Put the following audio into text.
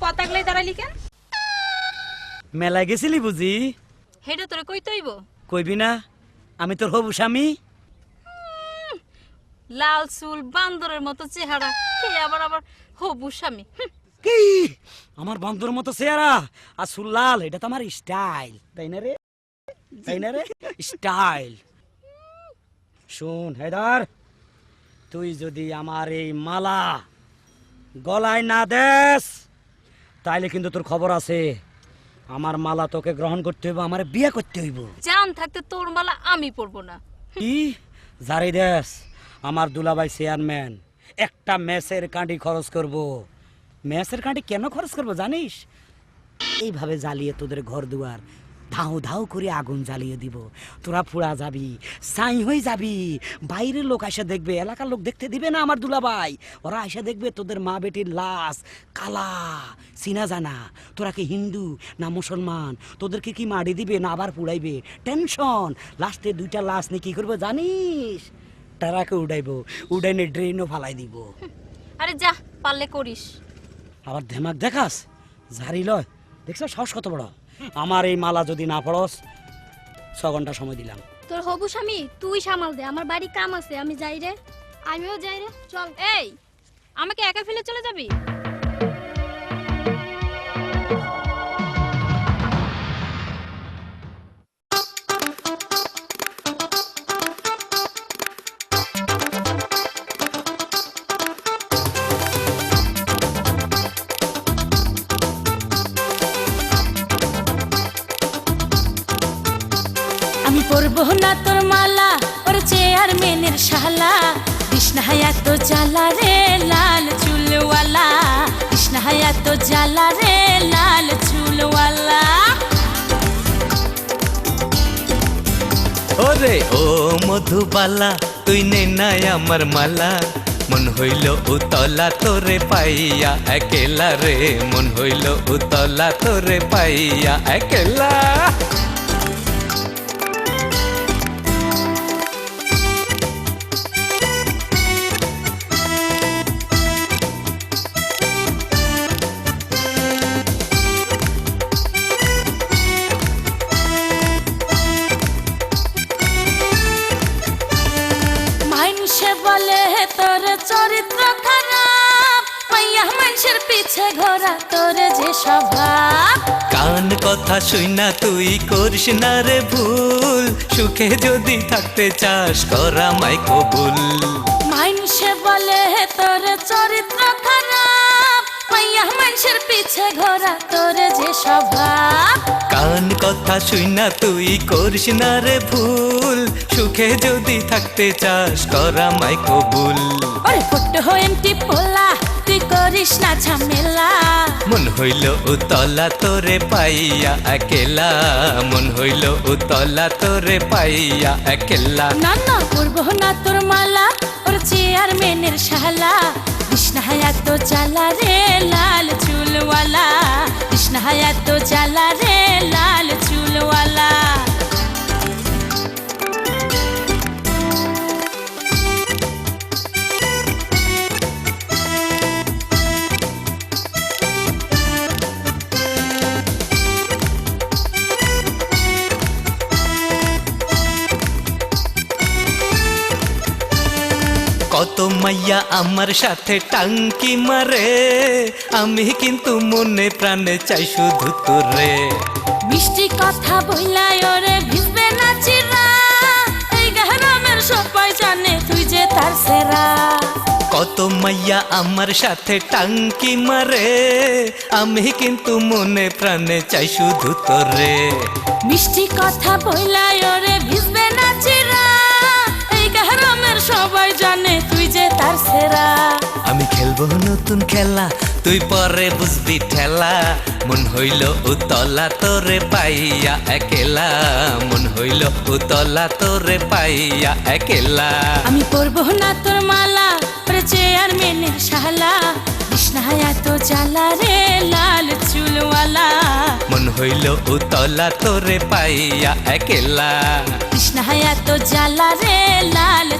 দাঁড়া কিরে তুই আমার পথ আগলাই কেন? মেলায় গেছিলি বুঝি? হেডে তোরে কই তৈব কইবি না আমি তোর হবু স্বামী। লাল চুল বান্দরের মতো চেহারা কে আবার আবার হবু স্বামী? কি? আমার বন্ধুর মতো চেহারা আর সুলাল এটা তো আমার স্টাইল। তাই না রে? তাই না রে? স্টাইল। শুন হেদার তুই যদি আমার এই মালা গলায় না দেস তাইলে কিন্তু তোর খবর আছে। আমার মালা তোকে গ্রহণ করতে হইব আমার বিয়ে করতে হইব। জান থাকতে তোর মালা আমি পরবো না। কি? জারি দেস আমার দুলাভাই চেয়ারম্যান একটা মেসের কাঁটি খরচ করব। মেসের কাঁটি কেন খরচ করব জানিস? এইভাবে জ্বালিয়ে তোদের ঘর দুয়ার ধাউ ধাউ করে আগুন জ্বালিয়ে দিব। তোরা ফুড়া যাবি সাই হয়ে যাবি। বাইরের লোক এসে দেখবে এলাকার লোক দেখতে দিবে না আমার দুলাভাই। ওরা এসে দেখবে তোদের মা বেটির লাশ কালা চিনা জানা। তোরা কি হিন্দু না মুসলমান? তোদেরকে কি মারি দিবে না আবার পুড়াইবে? টেনশন! লাস্টে দুইটা লাশ নিয়ে কি করব জানিস? তারাকে উড়াইবো উড়াইনে ড্রেনও ফালাই দিব। আরে যা পারলে করিস। আবার ধেমাক দেখাস? ঝাড়ি লয়। দেখছ সাহস কত বড়? আমার এই মালা যদি না পড়স ছ ঘণ্টা সময় দিলাম। তোর হবু স্বামী তুই সামাল দে আমার বাড়ি কাম আছে আমি যাই রে। আমিও যাই রে চল। এই আমাকে একা ফেলে চলে যাবি? পরবো না তোর মালা? ওর চেয়ারম্যানের শালা। কৃষ্ণ হায়াত জ্বালা রে, লাল চুলওয়ালা। কৃষ্ণ হায়াত জ্বালা রে, লাল চুলওয়ালা। ওরে ও মধুবালা, তুই নে নাই আমার মালা। মন হইল উতলা তোরে পাইয়া, একেলা রে। মন হইল উতলা তোরে পাইয়া, একেলা। তোর চরিত্র খারাপ মাইয়া মানুষের পিছে ঘোরা তোর যে স্বভাব। কান কথা শুই না তুই করিস না রে ভুল। সুখে যদি থাকতে চাস করা মাই কবুল। মানুষে বলে তোর চরিত্র খারাপ মানুষের পিছে ঘোরা তোর যে স্বভাব। কান কথা শুই না তুই করিস না রে ভুল। সুখে যদি থাকতে চাস করা মাই কবুল। ওরে ফুট হয়েন্টি পোলা তুই করিস না ঝামেলা। মন হইল উতলা তোরে পাইয়া একেলা। মন হইল উতলা তোরে পাইয়া একেলা। না না করব না তোর মালা ওর চেয়ারম্যানের শালা। কৃষ্ণ হায়াত চালা রে কত মাইয়া আমার সাথে টাঙ্কি মারে। আমি কিন্তু মনে প্রাণে চাই শুধু তোরে। মিষ্টি কথা বইলাই ওরে ভিজবে না চিরা। এই গ্রামের সবাই জানে তুই যে তার সেরা। কত মাইয়া আমার সাথে টাঙ্কি মারে। আমি কিন্তু মনে প্রাণে চাই শুধু তোরে। মিষ্টি কথা বইলাই ওরে ভিজবে না চিরা। এই গ্রামের সবাই জানে সেরা আমি খেলব নতুন খেলা তুই পরে বুঝবি ঠেলা। মন হইল উতলা তোরে পাইয়া একেলা। মন হইল উতলা তোরে পাইয়া একেলা। আমি পরবো না তোর মালা চেয়ারম্যানের শালা। কৃষ্ণ হায়াত জ্বালা রে লাল চুলওয়ালা। মন হইল উতলা তোরে পাইয়া একেলা। কৃষ্ণ হায়াত জ্বালা রে লাল